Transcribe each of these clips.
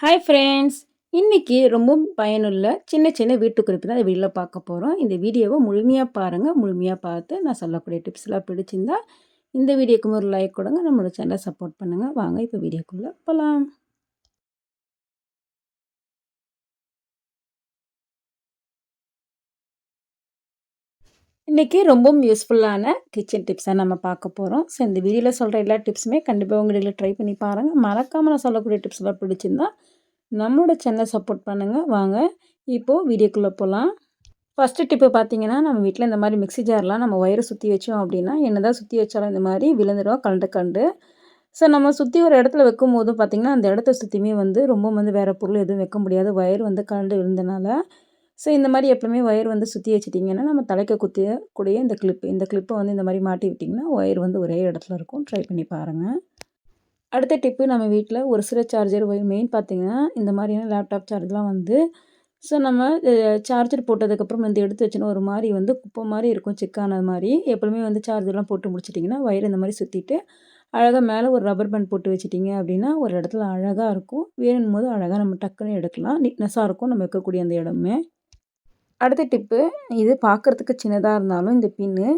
Hi friends இன்றைக்கி ரொம்ப பயனுள்ள சின்ன சின்ன வீட்டுக்குறிப்பு தான் இந்த வீடியோவில் பார்க்க போகிறோம் இந்த வீடியோவை முழுமையாக பாருங்கள் முழுமையாக பார்த்து நான் சொல்லக்கூடிய டிப்ஸ்லாம் பிடிச்சிருந்தா இந்த வீடியோக்கு ஒரு லைக் கொடுங்க. நம்மளோட சேனலை சப்போர்ட் பண்ணுங்கள் வாங்க இப்போ வீடியோக்குள்ளே போகலாம் இன்றைக்கி ரொம்பவும் யூஸ்ஃபுல்லான கிச்சன் டிப்ஸாக நம்ம பார்க்க போகிறோம் ஸோ இந்த வீடியோவில் சொல்கிற எல்லா டிப்ஸுமே கண்டிப்பாக உங்கள் ட்ரை பண்ணி பாருங்கள் மறக்காமல் நான் சொல்லக்கூடிய டிப்ஸ்லாம் பிடிச்சிருந்தா நம்மளோட சேனலை சப்போர்ட் பண்ணுங்கள் வாங்க இப்போது வீடியோக்குள்ளே போகலாம் ஃபஸ்ட்டு டிப்பு பார்த்தீங்கன்னா நம்ம வீட்டில் இந்த மாதிரி மிக்சி ஜார்லாம் நம்ம ஒயரை சுற்றி வச்சோம் அப்படின்னா என்ன தான் சுற்றி வச்சாலும் இந்த மாதிரி விழுந்துடும் கண்டு கண்டு ஸோ நம்ம சுற்றி ஒரு இடத்துல வைக்கும் போதும் பார்த்திங்கன்னா அந்த இடத்த சுற்றியுமே வந்து ரொம்ப வந்து வேறு பொருள் எதுவும் வைக்க முடியாது. ஒயர் வந்து கலண்டு விழுந்தனால. ஸோ இந்த மாதிரி எப்பவுமே ஒயர் வந்து சுற்றி வச்சிட்டிங்கன்னா நம்ம தலைக்க குத்திய கூடிய இந்த கிளிப்பு இந்த கிளிப்பை வந்து இந்த மாதிரி மாட்டி விட்டிங்கன்னா ஒயர் வந்து ஒரே இடத்துல இருக்கும். ட்ரை பண்ணி பாருங்கள் அடுத்த டிப்பு நம்ம வீட்டில் ஒரு சில சார்ஜர் மெயின் பார்த்திங்கன்னா இந்த மாதிரியான லேப்டாப் சார்ஜ்லாம் வந்து ஸோ நம்ம சார்ஜர் போட்டதுக்கப்புறம் வந்து எடுத்து வச்சோன்னா ஒரு மாதிரி வந்து குப்பை மாதிரி இருக்கும் சிக்கானது மாதிரி எப்பவுமே வந்து சார்ஜர்லாம் போட்டு முடிச்சிட்டிங்கன்னா வயர் இந்த மாதிரி சுற்றிட்டு அழகாக மேலே ஒரு ரப்பர் பேண்ட் போட்டு வச்சிட்டிங்க அப்படின்னா ஒரு இடத்துல அழகாக இருக்கும். வேணும் போது அழகாக நம்ம டக்குன்னு எடுக்கலாம். நீட்னஸாக இருக்கும் நம்ம வைக்கக்கூடிய அந்த இடமே. அடுத்த டிப்பு இது பார்க்குறதுக்கு சின்னதாக இருந்தாலும் இந்த பின்னு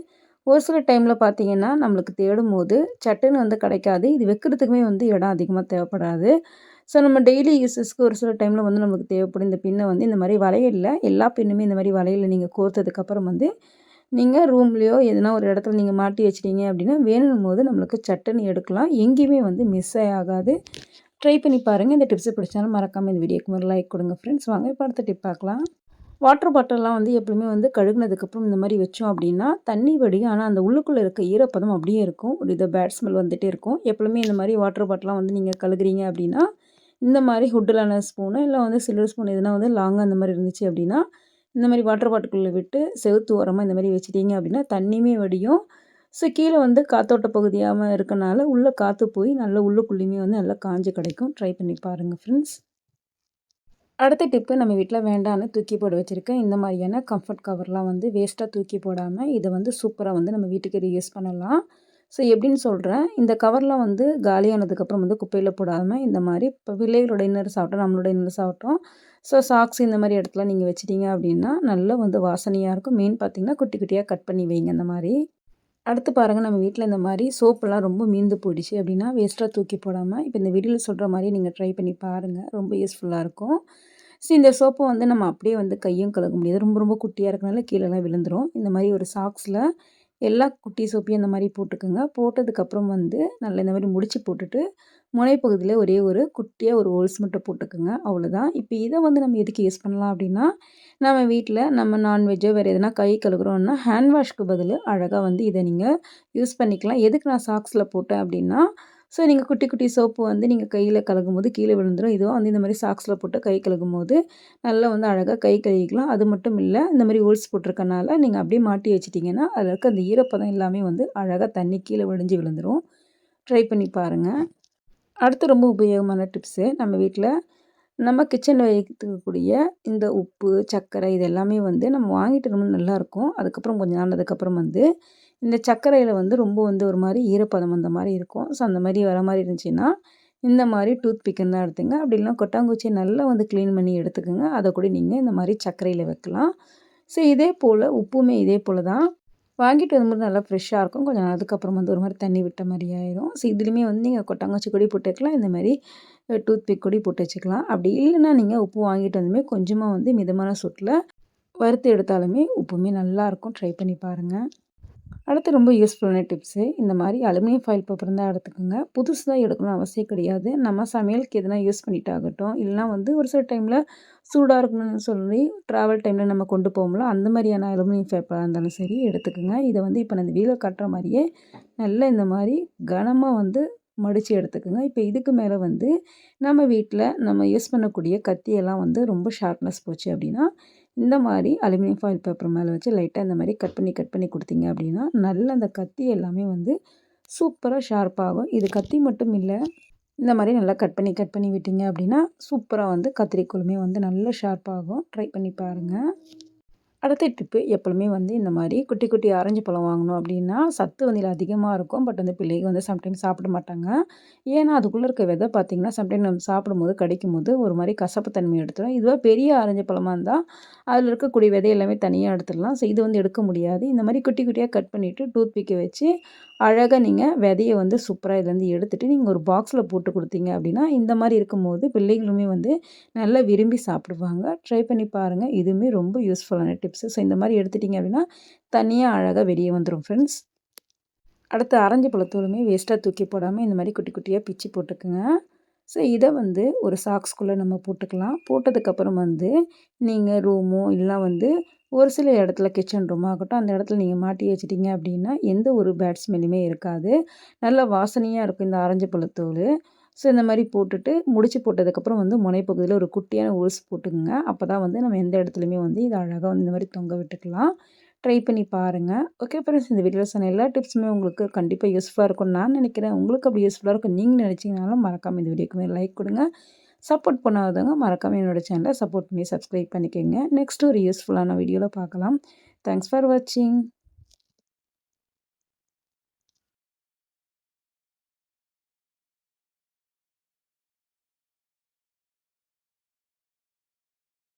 ஒரு சில டைமில் பார்த்தீங்கன்னா நம்மளுக்கு தேடும் போது சட்டுன்னு வந்து கிடைக்காது. இது வைக்கிறதுக்குமே வந்து இடம் அதிகமாக தேவைப்படாது. ஸோ நம்ம டெய்லி யூஸஸ்க்கு ஒரு சில டைமில் வந்து நமக்கு தேவைப்படும் இந்த பின்னை வந்து இந்த மாதிரி வளையலில் எல்லா பின்னுமே இந்த மாதிரி வளையலில் நீங்கள் கோர்த்ததுக்கப்புறம் வந்து நீங்கள் ரூம்லேயோ எதுனா ஒரு இடத்துல நீங்கள் மாட்டி வச்சிட்டீங்க அப்படின்னா வேணும் போது நம்மளுக்கு சட்டுன்னு எடுக்கலாம். எங்கேயுமே வந்து மிஸ் ஆகாது. ட்ரை பண்ணி பாருங்கள் இந்த டிப்ஸை பிடிச்சாலும் மறக்காமல் இந்த வீடியோக்கு ஒரு லைக் கொடுங்க ஃப்ரெண்ட்ஸ் வாங்க இப்போ அடுத்த டிப் பார்க்கலாம். வாட்டர் பாட்டிலெலாம் வந்து எப்பவுமே வந்து கழுகுனதுக்கப்புறம் இந்த மாதிரி வச்சோம் அப்படின்னா தண்ணி வடியும். ஆனால் அந்த உள்ளுக்குள்ளே இருக்க ஈரப்பதம் அப்படியே இருக்கும். ஒரு இதை பேட் ஸ்மெல் வந்துகிட்டே இருக்கும். எப்பவுமே இந்த மாதிரி வாட்டர் பாட்டிலாம் வந்து நீங்கள் கழுகுறீங்க அப்படின்னா இந்த மாதிரி ஹுட்டிலான ஸ்பூனு இல்லை வந்து சில்வர் ஸ்பூன் எதுனா வந்து லாங்காக அந்த மாதிரி இருந்துச்சு அப்படின்னா இந்த மாதிரி வாட்டர் பாட்டிலுக்குள்ளே விட்டு செவுத்து ஓரமாக இந்த மாதிரி வச்சிட்டிங்க அப்படின்னா தண்ணியுமே வடியும். ஸோ கீழே வந்து காத்தோட்ட பகுதியாக இருக்கனால உள்ளே காற்று போய் நல்லா உள்ளுக்குள்ளேயுமே வந்து நல்லா காஞ்சு கிடைக்கும். ட்ரை பண்ணி பாருங்கள் ஃப்ரெண்ட்ஸ் அடுத்த டிப்பு நம்ம வீட்டில் வேண்டான்னு தூக்கி போட வச்சுருக்கேன். இந்த மாதிரியான கம்ஃபர்ட் கவர்லாம் வந்து வேஸ்ட்டாக தூக்கி போடாமல் இதை வந்து சூப்பராக வந்து நம்ம வீட்டுக்கு ரீயூஸ் பண்ணலாம். ஸோ எப்படின்னு சொல்கிறேன் இந்த கவர்லாம் வந்து காலியானதுக்கப்புறம் வந்து குப்பையில் போடாமல் இந்த மாதிரி இப்போ பிள்ளைகளோட இன்னர் சாப்பிட்டோம் நம்மளோட இன்னர் சாப்பிட்டோம். ஸோ சாக்ஸ் இந்த மாதிரி இடத்துல நீங்கள் வச்சிட்டிங்க அப்படின்னா நல்லா வந்து வாசனையாக இருக்கும். மெயின் பார்த்திங்கன்னா குட்டி குட்டியாக கட் பண்ணி வைங்க இந்த மாதிரி. அடுத்து பாருங்கள் நம்ம வீட்டில் இந்த மாதிரி சோப்பெல்லாம் ரொம்ப மீந்து போயிடுச்சு அப்படின்னா வேஸ்ட்டாக தூக்கி போடாமல் இப்போ இந்த வீடியோவில் சொல்கிற மாதிரி நீங்கள் ட்ரை பண்ணி பாருங்கள் ரொம்ப யூஸ்ஃபுல்லாக இருக்கும். ஸோ இந்த சோப்பை வந்து நம்ம அப்படியே வந்து கையும் கழுக முடியாது. ரொம்ப ரொம்ப குட்டியாக இருக்கனால கீழெல்லாம் விழுந்துடும் இந்த மாதிரி ஒரு சாக்ஸில் எல்லா குட்டி சோப்பையும் இந்த மாதிரி போட்டுக்கோங்க. போட்டதுக்கப்புறம் வந்து நல்லா இந்த மாதிரி முடிச்சு போட்டுட்டு முனைப்பகுதியில் ஒரே ஒரு குட்டியாக ஒரு ஹோல்ஸ் மட்டும் போட்டுக்கோங்க. அவ்வளோதான் இப்போ இதை வந்து நம்ம எதுக்கு யூஸ் பண்ணலாம் அப்படின்னா நம்ம வீட்டில் நம்ம நான்வெஜ்ஜோ வேறு எதனா கை கழுகுறோன்னா ஹேண்ட் வாஷ்க்கு பதில் அழகாக வந்து இதை நீங்கள் யூஸ் பண்ணிக்கலாம். எதுக்கு நான் சாக்ஸில் போட்டேன் அப்படின்னா ஸோ நீங்கள் குட்டி குட்டி சோப்பு வந்து நீங்கள் கையில் கலக்கும் போது கீழே விழுந்துடும் இதுவும் வந்து இந்த மாதிரி சாக்ஸில் போட்டு கை கழுகும் போது நல்லா வந்து அழகாக கை கழுவிக்கலாம். அது மட்டும் இல்லை இந்த மாதிரி ஹோல்ஸ் போட்டிருக்கனால நீங்கள் அப்படியே மாட்டி வச்சிட்டிங்கன்னா அதில் இருக்க அந்த ஈரப்பதம் எல்லாமே வந்து அழகாக தண்ணி கீழே விழிஞ்சு விழுந்துடும் ட்ரை பண்ணி பாருங்கள் அடுத்து ரொம்ப உபயோகமான டிப்ஸு நம்ம வீட்டில் நம்ம கிச்சனில் வைக்கக்கூடிய இந்த உப்பு சர்க்கரை இது எல்லாமே வந்து நம்ம வாங்கிட்டு ரொம்ப நல்லாயிருக்கும் அதுக்கப்புறம் கொஞ்சம் ஆனதுக்கப்புறம் வந்து இந்த சர்க்கரையில் வந்து ரொம்ப வந்து ஒரு மாதிரி ஈரப்பதம் அந்த மாதிரி இருக்கும். ஸோ அந்த மாதிரி வர மாதிரி இருந்துச்சுன்னா இந்த மாதிரி டூத் பிக்குன்னு தான் எடுத்துங்க. அப்படி இல்லைனா கொட்டாங்குச்சியை நல்லா வந்து க்ளீன் பண்ணி எடுத்துக்கோங்க. அதை கூட நீங்கள் இந்த மாதிரி சர்க்கரையில் வைக்கலாம். ஸோ இதே போல் உப்புமே இதே போல் தான் வாங்கிட்டு வரும்போது நல்லா ஃப்ரெஷ்ஷாக இருக்கும். கொஞ்சம் அதுக்கப்புறம் வந்து ஒரு மாதிரி தண்ணி விட்ட மாதிரி ஆயிடும் ஸோ இதுலேயுமே வந்து நீங்கள் கொட்டாங்கச்சி கொடி போட்டு வைக்கலாம் இந்த மாதிரி டூத் பிக் கொடி போட்டு வச்சுக்கலாம். அப்படி இல்லைன்னா நீங்கள் உப்பு வாங்கிட்டு வந்துமே கொஞ்சமாக வந்து மிதமான சூட்டில் வறுத்து எடுத்தாலுமே உப்புமே நல்லாயிருக்கும் ட்ரை பண்ணி பாருங்கள் அடுத்து ரொம்ப யூஸ்ஃபுல்லான டிப்ஸு இந்த மாதிரி அலுமினியம் ஃபைல் பேப்பர் தான் எடுத்துக்கோங்க. புதுசு தான் எடுக்கணும் அவசியம் கிடையாது. நம்ம சமையலுக்கு எதுனா யூஸ் பண்ணிட்டு ஆகட்டும். இல்லைனா வந்து ஒரு சில டைமில் சூடாக இருக்கணும்னு சொல்லி ட்ராவல் டைமில் நம்ம கொண்டு போகும்போது அந்த மாதிரியான அலுமினியம் பேப்பராக இருந்தாலும் சரி எடுத்துக்கோங்க. இதை வந்து இப்போ நான் இந்த வீடியோ காட்டுற மாதிரியே நல்லா இந்த மாதிரி கனமாக வந்து மடித்து எடுத்துக்கோங்க. இப்போ இதுக்கு மேலே வந்து நம்ம வீட்டில் நம்ம யூஸ் பண்ணக்கூடிய கத்தியெல்லாம் வந்து ரொம்ப ஷார்ப்னஸ் போச்சு அப்படின்னா இந்த மாதிரி அலுமினியம் ஃபாயில் பேப்பர் மேலே வச்சு லைட்டாக இந்த மாதிரி கட் பண்ணி கட் பண்ணி கொடுத்தீங்க அப்படின்னா நல்ல அந்த கத்தி எல்லாமே வந்து சூப்பராக ஷார்ப்பாகும் இது கத்தி மட்டும் இல்லை இந்த மாதிரி நல்லா கட் பண்ணி கட் பண்ணி விட்டீங்க அப்படின்னா சூப்பராக வந்து கத்திரிக்கோளுமே வந்து நல்லா ஷார்ப்பாகும் ட்ரை பண்ணி பாருங்கள் அடுத்த டிப்பு எப்பவுமே வந்து இந்த மாதிரி குட்டி குட்டி ஆரஞ்சு பழம் வாங்கணும் அப்படின்னா சத்து வந்து இதில் அதிகமாக இருக்கும். பட் வந்து பிள்ளைங்க வந்து சம்டைம்ஸ் சாப்பிட மாட்டாங்க. ஏன்னா அதுக்குள்ளே இருக்க விதை பார்த்திங்கன்னா சம்டைம் நம்ம சாப்பிடும்போது கடிக்கும்போது ஒரு மாதிரி கசப்பு தன்மை எடுத்துடும் இதுவாக பெரிய ஆரஞ்சு பழமாக இருந்தால் அதில் இருக்கக்கூடிய விதை எல்லாமே தனியாக எடுத்துடலாம். ஸோ இது வந்து எடுக்க முடியாது. இந்த மாதிரி குட்டி குட்டியாக கட் பண்ணிவிட்டு டூத் பிக்கை வச்சு அழகாக நீங்கள் விதையை வந்து சூப்பராக இதுலேருந்து எடுத்துகிட்டு நீங்கள் ஒரு பாக்ஸில் போட்டு கொடுத்தீங்க அப்படின்னா இந்த மாதிரி இருக்கும்போது பிள்ளைகளுமே வந்து நல்லா விரும்பி சாப்பிடுவாங்க. ட்ரை பண்ணி பாருங்கள் இதுவுமே ரொம்ப யூஸ்ஃபுல்லான டிப் டிப்ஸு. ஸோ இந்த மாதிரி எடுத்துட்டிங்க அப்படின்னா தனியாக அழகாக வெளியே வந்துடும் ஃப்ரெண்ட்ஸ். அடுத்து அரைஞ்ச பழத்தூளுமே வேஸ்ட்டாக தூக்கி போடாமல் இந்த மாதிரி குட்டி குட்டியாக பிச்சு போட்டுக்குங்க. ஸோ இதை வந்து ஒரு சாக்ஸ்குள்ளே நம்ம போட்டுக்கலாம். போட்டதுக்கப்புறம் வந்து நீங்கள் ரூமோ இல்லை வந்து ஒரு சில இடத்துல கிச்சன் ரூம் ஆகட்டும் அந்த இடத்துல நீங்கள் மாட்டி வச்சிட்டிங்க அப்படின்னா எந்த ஒரு பேட் ஸ்மெல்லுமே இருக்காது. நல்ல வாசனையாக இருக்கும் இந்த ஆரஞ்சு பழத்தோல் ஸோ இந்த மாதிரி போட்டுட்டு முடிச்சு போட்டதுக்கப்புறம் வந்து முனைப்பகுதியில் ஒரு குட்டியான ஊஸ் போட்டுக்கோங்க. அப்போ தான் வந்து நம்ம எந்த இடத்துலையுமே வந்து இது அழகாக வந்து இந்த மாதிரி தொங்க விட்டுக்கலாம். ட்ரை பண்ணி பாருங்கள் ஓகே ஃப்ரெண்ட்ஸ் இந்த வீடியோவில் சொன்ன எல்லா டிப்ஸுமே உங்களுக்கு கண்டிப்பாக யூஸ்ஃபுல்லாக இருக்கும்னு நான் நினைக்கிறேன். உங்களுக்கு அப்படி யூஸ்ஃபுல்லாக இருக்கும் நீங்கள் நினச்சிங்கனாலும் மறக்காமல் இந்த வீடியோக்குமே லைக் கொடுங்க. சப்போர்ட் பண்ணாதவங்க மறக்காமல் என்னோடய சேனலை சப்போர்ட் பண்ணி சப்ஸ்கிரைப் பண்ணிக்கோங்க. நெக்ஸ்ட் ஒரு யூஸ்ஃபுல்லான வீடியோவில் பார்க்கலாம். தேங்க்ஸ் ஃபார் வாட்சிங்